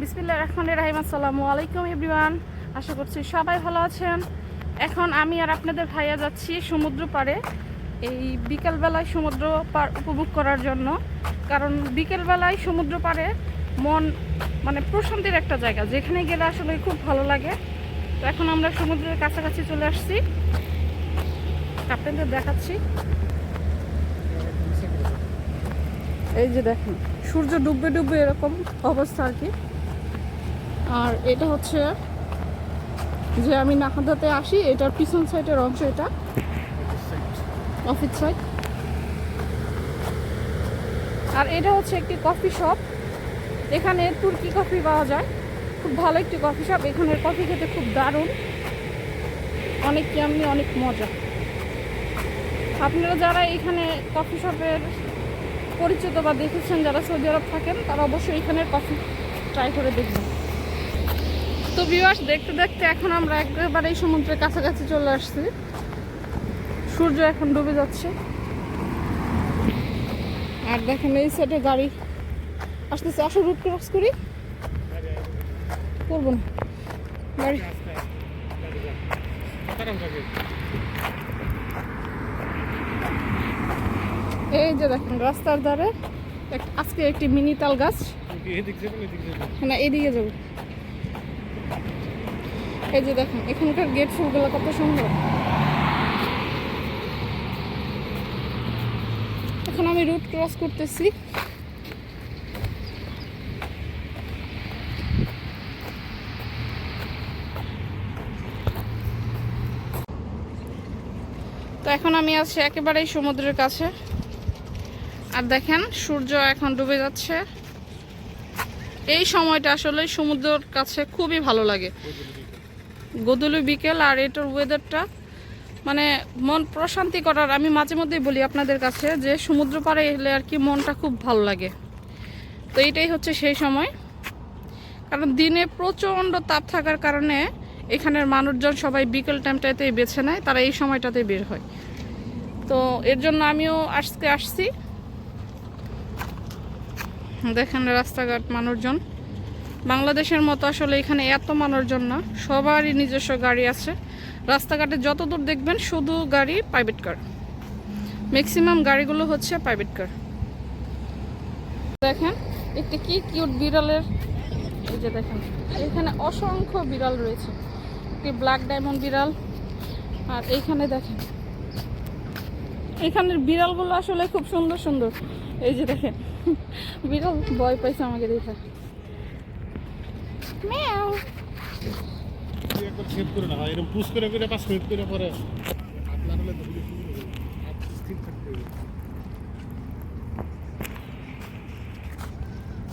বিসমিল্লা রহমান রাহিম, আসসালামু আলাইকুম এভরিওয়ান। আশা করছি সবাই ভালো আছেন। এখন আমি আর আপনাদের ভাইয়া যাচ্ছি সমুদ্র পাড়ে এই বিকেলবেলায় সমুদ্র পার উপভোগ করার জন্য। কারণ বিকেলবেলায় সমুদ্র পাড়ে মন মানে প্রশান্তির একটা জায়গা, যেখানে গেলে আসলে খুব ভালো লাগে। তো এখন আমরা সমুদ্রের কাছাকাছি চলে আসছি। আপনাদের দেখাচ্ছি। এই যে দেখেন, সূর্য ডুববে ডুববে এরকম অবস্থা আর কি। আর এটা হচ্ছে যে আমি নাহাদাতে আসি, এটার পিছন সাইডের অংশ এটা। অফিস সাইড আর এটা হচ্ছে একটি কফি শপ এখানে তুর্কি কফি পাওয়া যায়। খুব ভালো একটি কফি শপ এখানের কফি খেতে খুব দারুণ। অনেক কেমনি অনেক মজা। আপনারা যারা এখানে কফি শপের পরিচিত বা দেখেছেন, যারা সৌদি আরব থাকেন, তারা অবশ্যই এখানের কফি ট্রাই করে দেখবেন। তো ভিউয়ার্স দেখতে দেখতে এখন আমরা একেবারে এই সমুদ্রের কাছাকাছি চলে আসছি। সূর্য এখন ডুবে যাচ্ছে। আর দেখেন এই সাইডে গাড়ি। আসতেছে আসো রুট ক্রস করি। করব না। গাড়ি। এই যে দেখেন রাস্তার ধারে আজকে একটি মিনি তাল গাছ। না এদিকে যাব। এই যে দেখেন, এখানকার গেট ফুলগুলো কত সুন্দর। এখন আমি রুট ক্রস করতেছি। তো এখন আমি আছি একেবারেই সমুদ্রের কাছে। আর দেখেন, সূর্য এখন ডুবে যাচ্ছে। এই সময়টা আসলে সমুদ্রের কাছে খুবই ভালো লাগে। গোদুলি বিকেল আর এটার ওয়েদারটা মানে মন প্রশান্তি করার, আমি মাঝে মধ্যেই বলি আপনাদের কাছে যে সমুদ্র পাড়ে এলে আর কি মনটা খুব ভালো লাগে। তো এইটাই হচ্ছে সেই সময়। কারণ দিনে প্রচণ্ড তাপ থাকার কারণে এখানের মানুষজন সবাই বিকেল টাইমটাতেই বেছে নেয়, তারা এই সময়টাতে বের হয়। তো এর জন্য আমিও আজকে আসছি। দেখেন রাস্তাঘাট মানুষজন। বাংলাদেশের মতো আসলে এখানে এত মানুষজন না, সবারই নিজস্ব গাড়ি আছে। রাস্তাঘাটে যত দূর দেখবেন শুধু গাড়ি প্রাইভেট কার ম্যাক্সিমাম গাড়িগুলো হচ্ছে প্রাইভেট কার দেখেন, একটি কি কিউট বিড়ালের এই যে দেখেন, এখানে অসংখ্য বিড়াল রয়েছে। একটি ব্ল্যাক ডায়মন্ড বিড়াল। আর এইখানে দেখেন এখানের বিড়ালগুলো আসলে খুব সুন্দর সুন্দর। এই যে দেখেন। বিড়াল ভয় পাইছে আমাকে দেখে। ম্যাও। একবার দিকটাও খুব না এরকম পুশ করে করে পাঁচ মিনিট করে পরে আপনার হলে তো ভিডিও শুরু হবে হাত স্থির থাকতে হবে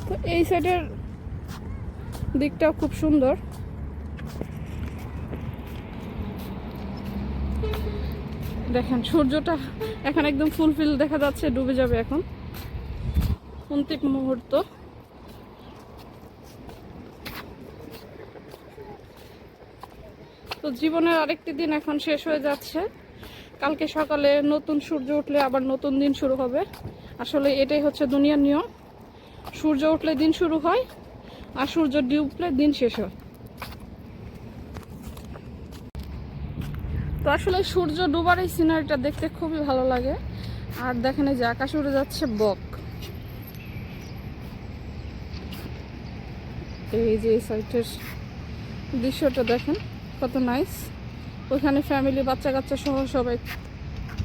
তো এই সাইডের দিকটাও খুব সুন্দর দেখেন, সূর্যটা এখন একদম ফুলফিল দেখা যাচ্ছে, ডুবে যাবে এখন। অন্তিম মুহূর্ত। তো জীবনের আরেকটি দিন এখন শেষ হয়ে যাচ্ছে। কালকে সকালে নতুন সূর্য উঠলে আবার নতুন দিন শুরু হবে। আসলে এটাই হচ্ছে দুনিয়ার নিয়ম। সূর্য উঠলে দিন শুরু হয়, আর সূর্য ডুবলে দিন শেষ হয়। আসলে সূর্য ডুবার এই সিনারিটা দেখতে খুবই ভালো লাগে। আর দেখেন এই যে আকাশ উড়ে যাচ্ছে বক। এই যে এই সাইডের দৃশ্যটা দেখেন, কত নাইস ওখানে ফ্যামিলি বাচ্চা কাচ্চা সহ সবাই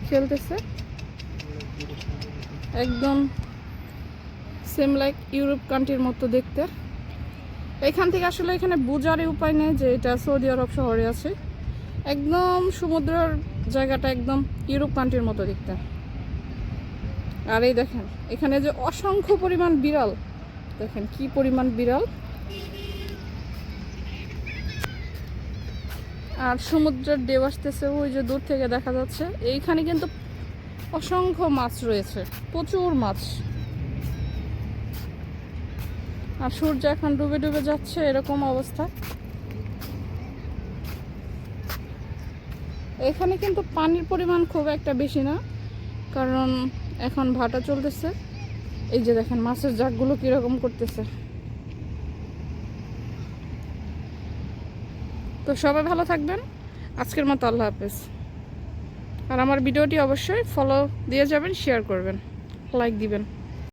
খেলতেছে। একদম সেম লাইক ইউরোপ কান্ট্রির মতো দেখতে। এখান থেকে আসলে এখানে বোঝারই উপায় নেই যে এটা সৌদি আরব শহরে আছে। একদম সমুদ্রের জায়গাটা একদম ইউরোপ কান্ট্রির মতো দেখতে। আর এই দেখেন, এখানে যে অসংখ্য পরিমাণ বিড়াল, দেখেন কি পরিমাণ বিড়াল। আর সমুদ্রের ঢেউ আসতেছে, ওই যে দূর থেকে দেখা যাচ্ছে। এইখানে কিন্তু অসংখ্য মাছ রয়েছে, প্রচুর মাছ। আর সূর্য এখন ডুবে ডুবে যাচ্ছে, এরকম অবস্থা। এখানে কিন্তু পানির পরিমাণ খুব একটা বেশি না, কারণ এখন ভাটা চলতেছে। এই যে দেখেন, মাছের জাকগুলো কীরকম করতেছে। তো সবাই ভালো থাকবেন। আজকের মতো আল্লাহ হাফেজ। আর আমার ভিডিওটি অবশ্যই ফলো দিয়ে যাবেন শেয়ার করবেন লাইক দিবেন।